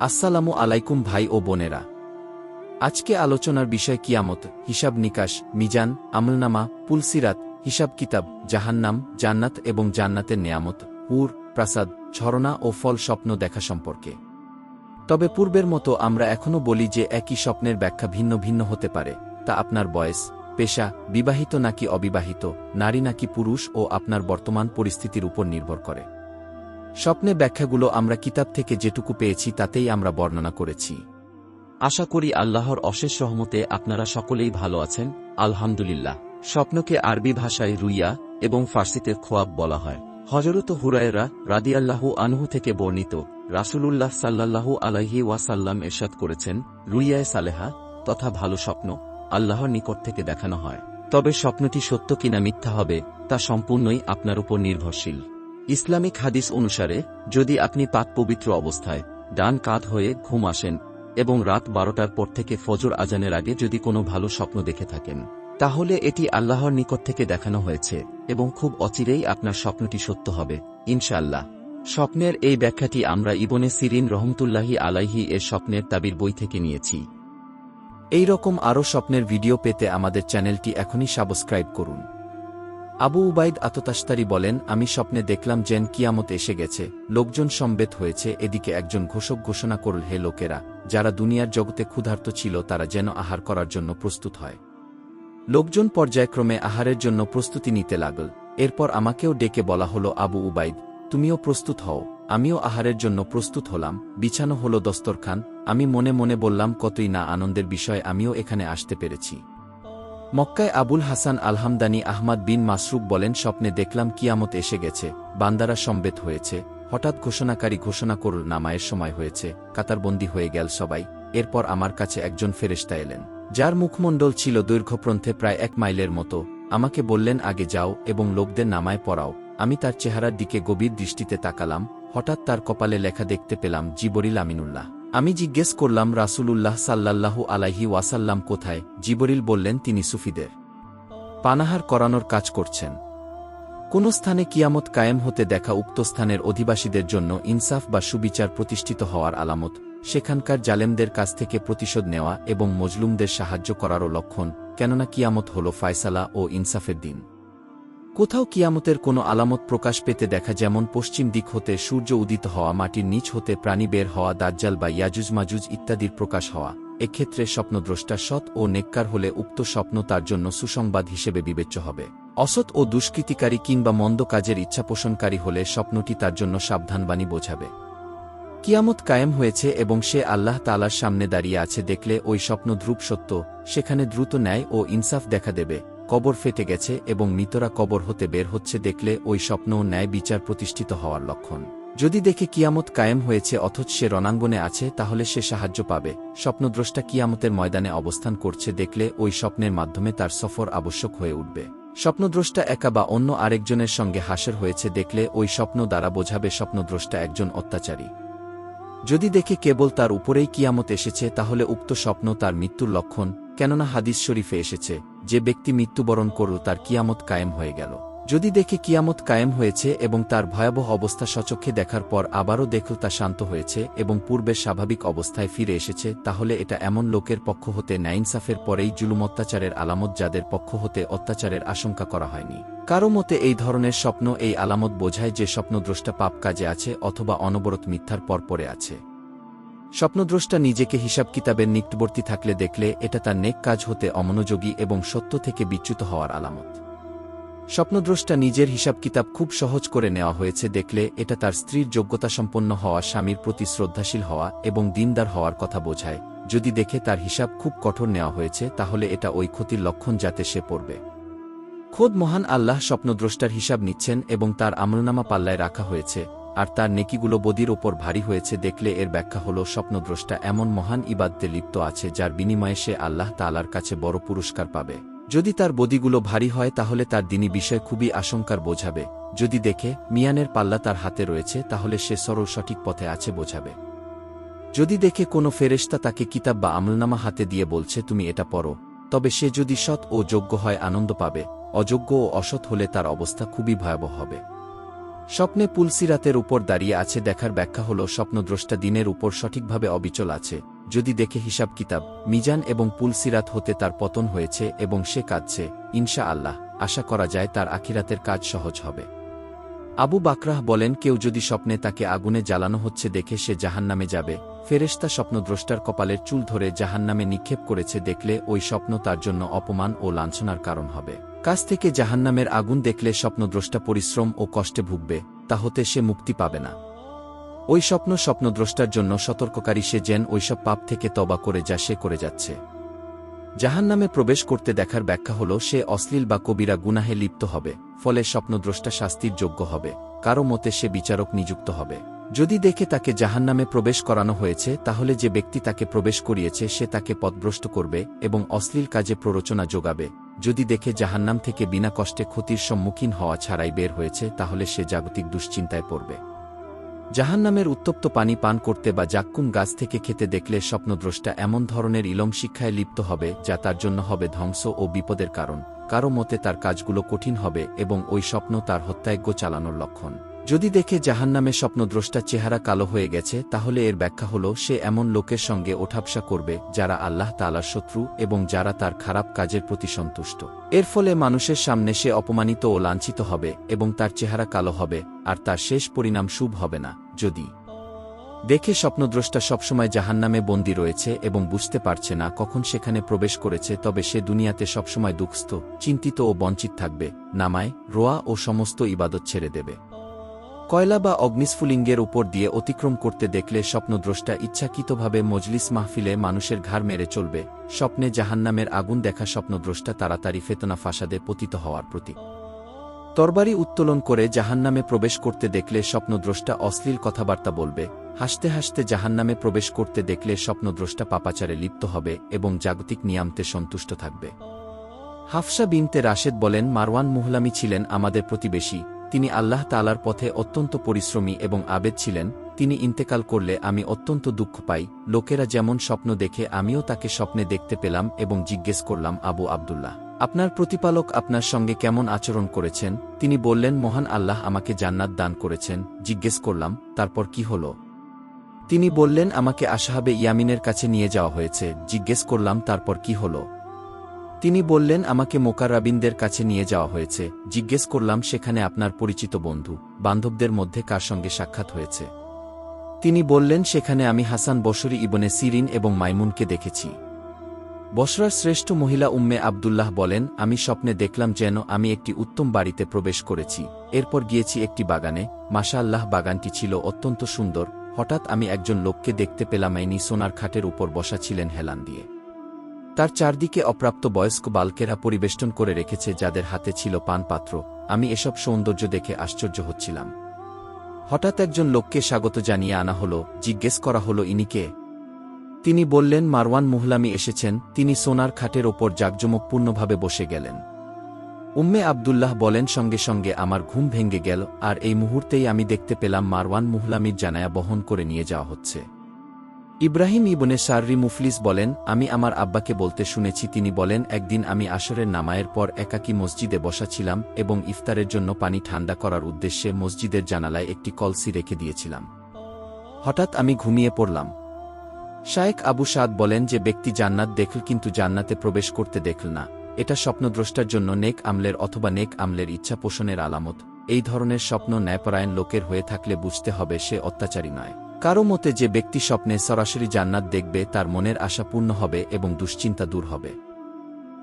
আসসালামু আলাইকুম ভাই ও বোনেরা। আজকে আলোচনার বিষয় কিয়ামত, হিসাব নিকাশ, মিজান, আমলনামা, পুলসিরাত, হিসাব কিতাব, জাহান্নাম, জান্নাত এবং জান্নাতের নেয়ামত পুর প্রাসাদ, ঝরনা ও ফল স্বপ্ন দেখা সম্পর্কে। তবে পূর্বের মতো আমরা এখনও বলি যে একই স্বপ্নের ব্যাখ্যা ভিন্ন ভিন্ন হতে পারে, তা আপনার বয়স, পেশা, বিবাহিত নাকি অবিবাহিত, নারী নাকি পুরুষ ও আপনার বর্তমান পরিস্থিতির উপর নির্ভর করে। স্বপ্নে ব্যাখ্যাগুলো আমরা কিতাব থেকে যেটুকু পেয়েছি তাতেই আমরা বর্ণনা করেছি। আশা করি আল্লাহর অশেষ সহমতে আপনারা সকলেই ভালো আছেন, আলহামদুলিল্লাহ। স্বপ্নকে আরবি ভাষায় রুইয়া এবং ফার্সিতে খোয়াব বলা হয়। হজরত হুরায়রা রাদিয়াল্লাহু আনহু থেকে বর্ণিত, রাসূলুল্লাহ সাল্লাল্লাহু আলাইহি ওয়াসাল্লাম এরশাদ করেছেন, রুইয়ায় সালেহা তথা ভালো স্বপ্ন আল্লাহর নিকট থেকে দেখানো হয়। তবে স্বপ্নটি সত্য কিনা মিথ্যা হবে তা সম্পূর্ণই আপনার উপর নির্ভরশীল। ইসলামিক হাদিস অনুসারে, যদি আপনি পাক পবিত্র অবস্থায় ডান কাত হয়ে ঘুম আসেন এবং রাত বারোটার পর থেকে ফজর আজানের আগে যদি কোনো ভালো স্বপ্ন দেখে থাকেন, তাহলে এটি আল্লাহর নিকট থেকে দেখানো হয়েছে এবং খুব অচিরেই আপনার স্বপ্নটি সত্য হবে, ইনশাআল্লাহ। স্বপ্নের এই ব্যাখ্যাটি আমরা ইবনে সিরিন রহমতুল্লাহি আলাইহি এর স্বপ্নের তাবির বই থেকে নিয়েছি। এই রকম আরও স্বপ্নের ভিডিও পেতে আমাদের চ্যানেলটি এখনই সাবস্ক্রাইব করুন। আবু উবাইদ আততাস্তারি বলেন, আমি স্বপ্নে দেখলাম যেন কিয়ামত এসে গেছে। লোকজন সম্বেত হয়েছে, এদিকে একজন ঘোষক ঘোষণা করল, হে লোকেরা, যারা দুনিয়ার জগতে ক্ষুধার্ত ছিল, তারা যেন আহার করার জন্য প্রস্তুত হয়। লোকজন পর্যায়ক্রমে আহারের জন্য প্রস্তুতি নিতে লাগল। এরপর আমাকেও ডেকে বলা হলো, আবু উবাইদ, তুমিও প্রস্তুত হও। আমিও আহারের জন্য প্রস্তুত হলাম। বিছানো হলো দস্তরখান। আমি মনে মনে বললাম, কতই না আনন্দের বিষয়, আমিও এখানে আসতে পেরেছি। মক্কায় আবুল হাসান আলহামদানি আহমাদ বিন মাসরুক বলেন, স্বপ্নে দেখলাম কিয়ামত এসে গেছে, বান্দারা সম্বেত হয়েছে, হঠাৎ ঘোষণাকারী ঘোষণা করল নামায়ের সময় হয়েছে, কাতারবন্দি হয়ে গেল সবাই, এরপর আমার কাছে একজন ফেরেস্তা এলেন, যার মুখমণ্ডল ছিল দৈর্ঘ্যপ্রন্থে প্রায় এক মাইলের মতো, আমাকে বললেন, আগে যাও এবং লোকদের নামায় পড়াও, আমি তার চেহারার দিকে গভীর দৃষ্টিতে তাকালাম, হঠাৎ তার কপালে লেখা দেখতে পেলাম, জিবরিল আমিনুল্লাহ। আমি জিজ্ঞেস করলাম, রাসূলুল্লাহ সাল্লাল্লাহু আলাইহি ওয়াসাল্লাম কোথায়? জিবরিল বললেন, তিনি সুফিদের। পানাহার করানোর কাজ করছেন। কোন স্থানে কিয়ামত কায়েম হতে দেখা উক্ত স্থানের অধিবাসীদের জন্য ইনসাফ বা সুবিচার প্রতিষ্ঠিত হওয়ার আলামত, সেখানকার জালেমদের কাছ থেকে প্রতিশোধ নেওয়া এবং মজলুমদের সাহায্য করারও লক্ষণ, কেননা কিয়ামত হল ফায়সালা ও ইনসাফের দিন। কোথাও কিয়ামতের কোনো আলামত প্রকাশ পেতে দেখা যেমন পশ্চিম দিক হতে সূর্য উদিত হওয়া, মাটির নিচ হতে প্রাণী বের হওয়া, দাজ্জাল বা ইয়াজুজ মাজুজ ইত্যাদির প্রকাশ হওয়া। এক্ষেত্রে স্বপ্নদ্রষ্টা সৎ ও নেককার হলে উক্ত স্বপ্ন তার জন্য সুসংবাদ হিসেবে বিবেচ্য হবে। অসৎ ও দুষ্কৃতিকারী কিংবা মন্দ কাজের ইচ্ছাপোষণকারী হলে স্বপ্নটি তার জন্য সাবধানবাণী বোঝাবে। কিয়ামত কায়েম হয়েছে এবং সে আল্লাহ তালার সামনে দাঁড়িয়ে আছে দেখলে ওই স্বপ্ন ধ্রুব সত্য, সেখানে দ্রুত ন্যায় ও ইনসাফ দেখা দেবে। কবর ফেটে গেছে এবং মৃতরা কবর হতে বের হচ্ছে দেখলে ওই স্বপ্ন ন্যায় বিচার প্রতিষ্ঠিত হওয়ার লক্ষণ। যদি দেখে কিয়ামত কায়েম হয়েছে অথচ সে রণাঙ্গনে আছে, তাহলে সে সাহায্য পাবে। স্বপ্নদ্রষ্টা কিয়ামতের ময়দানে অবস্থান করছে দেখলে ওই স্বপ্নের মাধ্যমে তার সফর আবশ্যক হয়ে উঠবে। স্বপ্নদ্রষ্টা একা বা অন্য আরেকজনের সঙ্গে হাসের হয়েছে দেখলে ওই স্বপ্ন দ্বারা বোঝাবে স্বপ্নদ্রষ্টা একজন অত্যাচারী। যদি দেখে কেবল তার উপরেই কিয়ামত এসেছে, তাহলে উক্ত স্বপ্ন তার মৃত্যুর লক্ষণ কেননা হাদিস শরীফে এসেছে, যে ব্যক্তি মৃত্যুবরণ করল তার কিয়ামত কায়েম হয়ে গেল। যদি দেখে কিয়ামত কায়েম হয়েছে এবং তার ভয়াবহ অবস্থা সচক্ষে দেখার পর আবারও দেখল তা শান্ত হয়েছে এবং পূর্বের স্বাভাবিক অবস্থায় ফিরে এসেছে, তাহলে এটা এমন লোকের পক্ষ হতে নাইনসাফের পরেই জুলুম অত্যাচারের আলামত যাদের পক্ষ হতে অত্যাচারের আশঙ্কা করা হয়নি। কারও মতে এই ধরনের স্বপ্ন এই আলামত বোঝায় যে স্বপ্নদ্রষ্টা পাপ কাজে আছে অথবা অনবরত মিথ্যার পর পরে আছে। স্বপ্নদ্রষ্টা নিজেকে হিসাব কিতাবের নিকটবর্তী থাকলে দেখলে এটা তার নেক কাজ হতে অমনোযোগী এবং সত্য থেকে বিচ্যুত হওয়ার আলামত। স্বপ্নদ্রষ্টা নিজের হিসাব কিতাব খুব সহজ করে নেওয়া হয়েছে দেখলে এটা তার স্ত্রীর যোগ্যতা সম্পন্ন হওয়া, স্বামীর প্রতি শ্রদ্ধাশীল হওয়া এবং দিনদার হওয়ার কথা বোঝায়। যদি দেখে তার হিসাব খুব কঠোর নেওয়া হয়েছে, তাহলে এটা ওই ক্ষতির লক্ষণ যাতে সে পড়বে। খোদ মহান আল্লাহ স্বপ্নদ্রষ্টার হিসাব নিচ্ছেন এবং তার আমলনামা পাল্লায় রাখা হয়েছে। আর তার নেকিগুলো বদির ওপর ভারী হয়েছে, দেখলে এর ব্যাখ্যা হল, স্বপ্নদ্রষ্টা এমন মহান ইবাদতে লিপ্ত আছে, যার বিনিময়ে সে আল্লাহ তালার কাছে বড় পুরস্কার পাবে। যদি তার বদিগুলো ভারী হয়, তাহলে তার দিনী বিষয় খুবই আশঙ্কার বোঝাবে। যদি দেখে, মিয়ানের পাল্লা তার হাতে রয়েছে, তাহলে সে সরল সঠিক পথে আছে বোঝাবে। যদি দেখে কোনো ফেরেস্তা তাকে কিতাব বা আমলনামা হাতে দিয়ে বলছে, তুমি এটা পড়ো। তবে সে যদি সৎ ও যোগ্য হয়, আনন্দ পাবে। অযোগ্য ও অসৎ হলে তার অবস্থা খুবই ভয়াবহ হবে। স্বপ্নে পুলসিরাতের উপর দাঁড়িয়ে আছে দেখার ব্যাখ্যা হল, স্বপ্নদ্রষ্টা দিনের উপর সঠিকভাবে অবিচল আছে। যদি দেখে হিসাব কিতাব, মিজান এবং পুলসিরাত হতে তার পতন হয়েছে এবং সে কাঁদছে ইনশা আল্লাহ আশা করা যায় তার আখিরাতের কাজ সহজ হবে। আবু বাকরাহ বলেন, কেউ যদি স্বপ্নে তাকে আগুনে জ্বালানো হচ্ছে দেখে সে জাহান্নামে যাবে। ফেরেশতা স্বপ্নদ্রষ্টার কপালের চুল ধরে জাহান্নামে নিক্ষেপ করেছে দেখলে ওই স্বপ্ন তার জন্য অপমান ও লাঞ্ছনার কারণ হবে। কাছ থেকে জাহান্নামের আগুন দেখলে স্বপ্নদ্রষ্টা পরিশ্রম ও কষ্টে ভুগবে, তা হতে সে মুক্তি পাবে না। ওই স্বপ্ন স্বপ্নদ্রষ্টার জন্য সতর্ককারী সে যেন ওইসব পাপ থেকে তবা করে যা সে করে যাচ্ছে। জাহান্নামে প্রবেশ করতে দেখার ব্যাখ্যা হল, সে অশ্লীল বা কবিরা গুনাহে লিপ্ত হবে, ফলে স্বপ্নদ্রষ্টা শাস্তির যোগ্য হবে, কারও মতে সে বিচারক নিযুক্ত হবে। যদি দেখে তাকে জাহান্নামে প্রবেশ করানো হয়েছে, তাহলে যে ব্যক্তি তাকে প্রবেশ করিয়েছে, সে তাকে পথভ্রষ্ট করবে এবং অশ্লীল কাজে প্ররোচনা যোগাবে। যদি দেখে জাহান্নাম থেকে বিনা কষ্টে ক্ষতির সম্মুখীন হওয়া ছাড়াই বের হয়েছে, তাহলে সে জাগতিক দুশ্চিন্তায় পড়বে। জাহান্নামের উত্তপ্ত পানি পান করতে বা জাক্কুম গাছ থেকে খেতে দেখলে স্বপ্নদ্রষ্টা এমন ধরনের ইলম শিক্ষায় লিপ্ত হবে, যা তার জন্য হবে ধ্বংস ও বিপদের কারণ। কারও মতে তার কাজগুলো কঠিন হবে এবং ওই স্বপ্ন তার হত্যায়জ্ঞ চালানোর লক্ষণ। যদি দেখে জাহান্নামে স্বপ্নদ্রষ্টার চেহারা কালো হয়ে গেছে, তাহলে এর ব্যাখ্যা হল, সে এমন লোকের সঙ্গে ওঠাপসা করবে, যারা আল্লাহ তালার শত্রু এবং যারা তার খারাপ কাজের প্রতি সন্তুষ্ট। এর ফলে মানুষের সামনে সে অপমানিত ও লাঞ্ছিত হবে এবং তার চেহারা কালো হবে, আর তার শেষ পরিণাম শুভ হবে না। যদি দেখে স্বপ্নদ্রষ্টা সবসময় জাহান্নামে বন্দী রয়েছে এবং বুঝতে পারছে না কখন সেখানে প্রবেশ করেছে, তবে সে দুনিয়াতে সবসময় দুঃস্থ, চিন্তিত ও বঞ্চিত থাকবে, নামায়, রোয়া ও সমস্ত ইবাদত ছেড়ে দেবে। কয়লা বা অগ্নিস্ফুলিঙ্গের উপর দিয়ে অতিক্রম করতে দেখলে স্বপ্নদ্রষ্টা ইচ্ছাকৃতভাবে মজলিস মাহফিলে মানুষের ঘাড় মেরে চলবে। স্বপ্নে জাহান্নামের আগুন দেখা স্বপ্নদ্রষ্টা তাড়াতাড়ি ফেতনা ফাসাদে পতিত হওয়ার প্রতি তরবারি উত্তোলন করে জাহান্নামে প্রবেশ করতে দেখলে স্বপ্নদ্রষ্টা অশ্লীল কথাবার্তা বলবে। হাসতে হাসতে জাহান্নামে প্রবেশ করতে দেখলে স্বপ্নদ্রষ্টা পাপাচারে লিপ্ত হবে এবং জাগতিক নিয়ামতে সন্তুষ্ট থাকবে। হাফসা বিনতে রাশেদ বলেন, মারওয়ান মুহলামি ছিলেন আমাদের প্রতিবেশী তিনি আল্লাহ তালার পথে অত্যন্ত পরিশ্রমী এবং আবেদ ছিলেন, তিনি ইন্তেকাল করলে আমি অত্যন্ত দুঃখ পাই, লোকেরা যেমন স্বপ্ন দেখে আমিও তাকে স্বপ্নে দেখতে পেলাম এবং জিজ্ঞেস করলাম, আবু আবদুল্লাহ, আপনার প্রতিপালক আপনার সঙ্গে কেমন আচরণ করেছেন? তিনি বললেন, মহান আল্লাহ আমাকে জান্নাত দান করেছেন। জিজ্ঞেস করলাম, তারপর কি হল? তিনি বললেন, আমাকে আশাহাবে ইয়ামিনের কাছে নিয়ে যাওয়া হয়েছে। জিজ্ঞেস করলাম, তারপর কি হল? তিনি বললেন, আমাকে মোকারাবিনদের কাছে নিয়ে যাওয়া হয়েছে। জিজ্ঞেস করলাম, সেখানে আপনার পরিচিত বন্ধু? বান্ধবদের মধ্যে কার সঙ্গে সাক্ষাৎ হয়েছে? তিনি বললেন, সেখানে আমি হাসান বসরি ইবনে সিরিন এবং মাইমুনকে দেখেছি। বসরার শ্রেষ্ঠ মহিলা উম্মে আবদুল্লাহ বলেন, আমি স্বপ্নে দেখলাম যেন আমি একটি উত্তম বাড়িতে প্রবেশ করেছি। এরপর গিয়েছি একটি বাগানে। মাশা আল্লাহ বাগানটি ছিল অত্যন্ত সুন্দর। হঠাৎ আমি একজন লোককে দেখতে পেলাম আইনি সোনার খাটের উপর বসা ছিলেন হেলান দিয়ে। তার চারদিকে অপ্রাপ্ত বয়স্ক বালকেরা পরিবেষ্টন করে রেখেছে যাদের হাতে ছিল পানপাত্র। আমি এসব সৌন্দর্য দেখে আশ্চর্য হচ্ছিলাম। হঠাৎ একজন লোককে স্বাগত জানিয়ে আনা হল, জিজ্ঞেস করা হল ইনিকে তিনি বললেন, মারওয়ান মুহলামি এসেছেন, তিনি সোনার খাটের ওপর জাকজমকপূর্ণভাবে বসে গেলেন। উম্মে আবদুল্লাহ বলেন, সঙ্গে সঙ্গে আমার ঘুম ভেঙে গেল, আর এই মুহূর্তেই আমি দেখতে পেলাম মারওয়ান মুহলামির জানায়া বহন করে নিয়ে যাওয়া হচ্ছে। ইব্রাহিম ইবনে সাররি মুফলিস বলেন, আমি আমার আব্বাকে বলতে শুনেছি, তিনি বলেন, একদিন আমি আসরের নামায়ের পর একাকী মসজিদে বসাছিলাম এবং ইফতারের জন্য পানি ঠান্ডা করার উদ্দেশ্যে মসজিদের জানালায় একটি কলসি রেখে দিয়েছিলাম। হঠাৎ আমি ঘুমিয়ে পড়লাম। শায়েক আবু সাদ বলেন যে, ব্যক্তি জান্নাত দেখল কিন্তু জান্নাতে প্রবেশ করতে দেখল না। এটা স্বপ্নদ্রষ্টার জন্য নেক আমলের অথবা নেক আমলের ইচ্ছা পোষণের আলামত। এই ধরনের স্বপ্ন ন্যায়পরায়ণ লোকের হয়ে থাকলে বুঝতে হবে সে অত্যাচারী নয়। কারও মতে যে ব্যক্তি স্বপ্নে সরাসরি জান্নাত দেখবে, তার মনের আশা পূর্ণ হবে এবং দুশ্চিন্তা দূর হবে।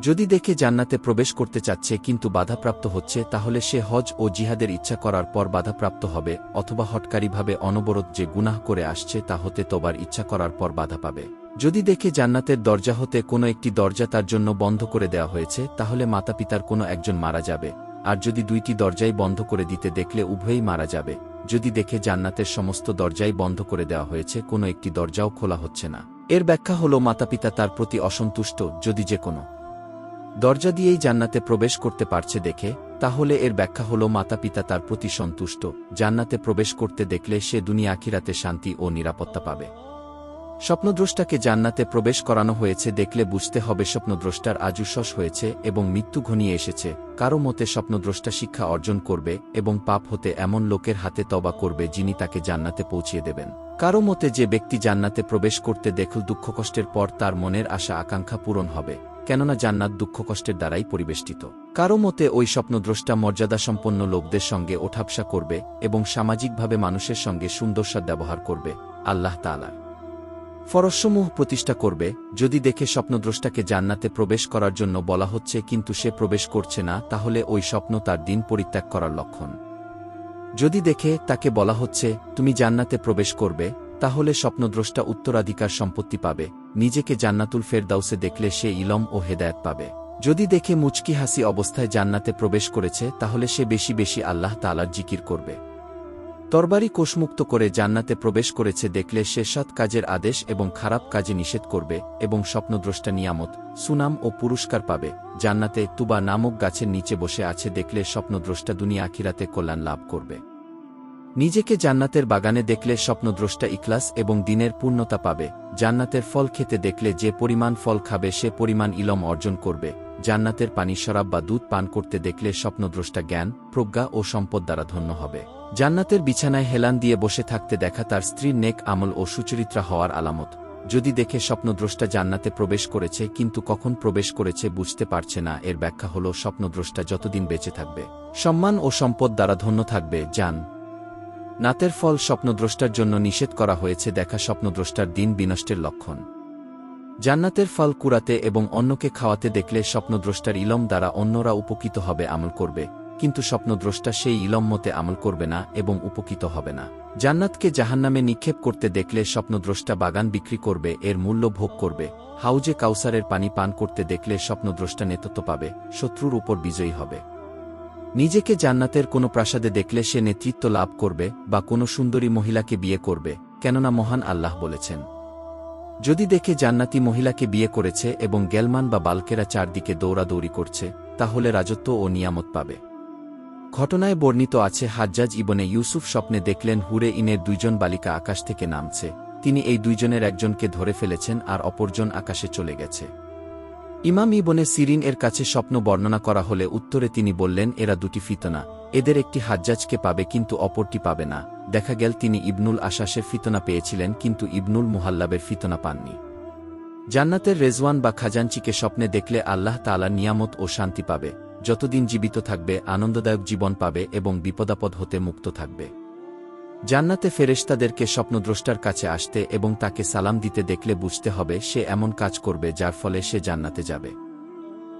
যদি দেখে জান্নাতে প্রবেশ করতে চাচ্ছে কিন্তু বাধাপ্রাপ্ত হচ্ছে, তাহলে সে হজ ও জিহাদের ইচ্ছা করার পর বাধাপ্রাপ্ত হবে অথবা হটকারীভাবে অনবরত যে গুনাহ করে আসছে তা হতে তোবার ইচ্ছা করার পর বাধা পাবে। যদি দেখে জান্নাতের দরজা হতে কোনো একটি দরজা তার জন্য বন্ধ করে দেওয়া হয়েছে, তাহলে মাতাপিতার কোনো একজন মারা যাবে। আর যদি দুইটি দরজাই বন্ধ করে দিতে দেখলে উভয়ই মারা যাবে। যদি দেখে জান্নাতের সমস্ত দরজাই বন্ধ করে দেওয়া হয়েছে, কোনো একটি দরজাও খোলা হচ্ছে না। এর ব্যাখ্যা হল, মাতাপিতা তার প্রতি অসন্তুষ্ট, যদি যে কোনো। দরজা দিয়েই জান্নাতে প্রবেশ করতে পারছে দেখে, তাহলে এর ব্যাখ্যা হল, মাতাপিতা তার প্রতি সন্তুষ্ট, জান্নাতে প্রবেশ করতে দেখলে সে দুনিয়া আখিরাতে শান্তি ও নিরাপত্তা পাবে। স্বপ্নদ্রষ্টাকে জান্নাতে প্রবেশ করানো হয়েছে, দেখলে বুঝতে হবে স্বপ্নদ্রষ্টার আজুসস হয়েছে এবং মৃত্যু ঘনিয়ে এসেছে। কারও মতে স্বপ্নদ্রষ্টা শিক্ষা অর্জন করবে এবং পাপ হতে এমন লোকের হাতে তবা করবে যিনি তাকে জান্নাতে পৌঁছিয়ে দেবেন। কারও মতে যে ব্যক্তি জান্নাতে প্রবেশ করতে দেখল দুঃখকষ্টের পর তার মনের আশা আকাঙ্ক্ষা পূরণ হবে, কেননা জান্নাত দুঃখকষ্টের দ্বারাই পরিবেষ্টিত। কারও মতে ওই স্বপ্নদ্রষ্টা মর্যাদাসম্পন্ন লোকদের সঙ্গে ওঠাপসা করবে এবং সামাজিকভাবে মানুষের সঙ্গে সুন্দর ব্যবহার করবে, আল্লাহ তালা ফরসমূহ প্রতিষ্ঠা করবে, যদি দেখে স্বপ্নদ্রষ্টাকে জান্নাতে প্রবেশ করার জন্য বলা হচ্ছে, কিন্তু সে প্রবেশ করছে না, তাহলে ওই স্বপ্ন তার দিন পরিত্যাগ করার লক্ষণ। যদি দেখে তাকে বলা হচ্ছে, তুমি জান্নাতে প্রবেশ করবে, তাহলে স্বপ্নদ্রষ্টা উত্তরাধিকার সম্পত্তি পাবে, নিজেকে জান্নাতুল ফেরদাউসে দেখলে সে ইলম ও হেদায়ত পাবে। যদি দেখে মুচকি হাসি অবস্থায় জান্নাতে প্রবেশ করেছে, তাহলে সে বেশি বেশি আল্লাহ তালার জিকির করবে। তরবারি কোষমুক্ত করে জান্নাতে প্রবেশ করেছে দেখলে সে সৎ কাজের আদেশ এবং খারাপ কাজে নিষেধ করবে এবং স্বপ্নদ্রষ্টা নিয়ামত, সুনাম ও পুরস্কার পাবে। জান্নাতে তুবা নামক গাছের নিচে বসে আছে দেখলে স্বপ্নদ্রষ্টা দুনিয়া আখিরাতে কল্যাণ লাভ করবে। নিজেকে জান্নাতের বাগানে দেখলে স্বপ্নদ্রষ্টা ইখলাস এবং দিনের পূর্ণতা পাবে। জান্নাতের ফল খেতে দেখলে যে পরিমাণ ফল খাবে সে পরিমাণ ইলম অর্জন করবে। জান্নাতের পানি, শরাব বা দুধ পান করতে দেখলে স্বপ্নদ্রষ্টা জ্ঞান, প্রজ্ঞা ও সম্পদ দ্বারা ধন্য হবে। জান্নাতের বিছানায় হেলান দিয়ে বসে থাকতে দেখা তার স্ত্রীর নেক আমল ও সুচরিত্রা হওয়ার আলামত। যদি দেখে স্বপ্নদ্রষ্টা জান্নাতে প্রবেশ করেছে, কিন্তু কখন প্রবেশ করেছে বুঝতে পারছে না, এর ব্যাখ্যা হল স্বপ্নদ্রষ্টা যতদিন বেঁচে থাকবে। সম্মান ও সম্পদ দ্বারা ধন্য থাকবে, জান। নাতের ফল স্বপ্নদ্রষ্টার জন্য নিষেধ করা হয়েছে, দেখা স্বপ্নদ্রষ্টার দিন বিনষ্টের লক্ষণ। জান্নাতের ফল কুড়াতে এবং অন্যকে খাওয়াতে দেখলে স্বপ্নদ্রষ্টার ইলম দ্বারা অন্যরা উপকৃত হবে, আমল করবে। কিন্তু স্বপ্নদ্রষ্টা সেই ইলম মতে আমল করবে না এবং উপকৃত হবে না। জান্নাতকে জাহান্নামে নিক্ষেপ করতে দেখলে স্বপ্নদ্রষ্টা বাগান বিক্রি করবে, এর মূল্য ভোগ করবে। হাউজে কাউসারের পানি পান করতে দেখলে স্বপ্নদ্রষ্টা নেতৃত্ব পাবে, শত্রুর উপর বিজয়ী হবে। নিজেকে জান্নাতের কোনো প্রাসাদে দেখলে সে নেতৃত্ব লাভ করবে বা কোনো সুন্দরী মহিলাকে বিয়ে করবে, কেননা মহান আল্লাহ বলেছেন, যদি দেখে জান্নাতি মহিলাকে বিয়ে করেছে এবং গেলমান বা বালকেরা চারদিকে দৌড়াদৌড়ি করছে, তাহলে রাজত্ব ও নিয়ামত পাবে। ঘটনায় বর্ণিত আছে, হাজ্জাজ ইবনে ইউসুফ স্বপ্নে দেখলেন হুরে ইনের দুইজন বালিকা আকাশ থেকে নামছে। তিনি এই দুইজনের একজনকে ধরে ফেলেছেন আর অপরজন আকাশে চলে গেছে। ইমাম ইবনে সিরিন এর কাছে স্বপ্ন বর্ণনা করা হলে উত্তরে তিনি বললেন, এরা দুটি ফিতনা। এদের একটি হাজ্জাজকে পাবে কিন্তু অপরটি পাবে না। দেখা গেল তিনি ইবনুল আশাসের ফিতনা পেয়েছিলেন কিন্তু ইবনুল মুহাল্লাবের ফিতনা পাননি। জান্নাতের রেজওয়ান বা খাজাঞ্চিকে স্বপ্নে দেখলে আল্লাহ তালা নিয়ামত ও শান্তি পাবে। যতদিন জীবিত থাকবে, আনন্দদায়ক জীবন পাবে এবং বিপদাপদ হতে মুক্ত থাকবে। জান্নাতে ফেরেশতাদেরকে স্বপ্নদ্রষ্টার কাছে আসতে এবং তাকে সালাম দিতে দেখলে বুঝতে হবে সে এমন কাজ করবে যার ফলে সে জান্নাতে যাবে।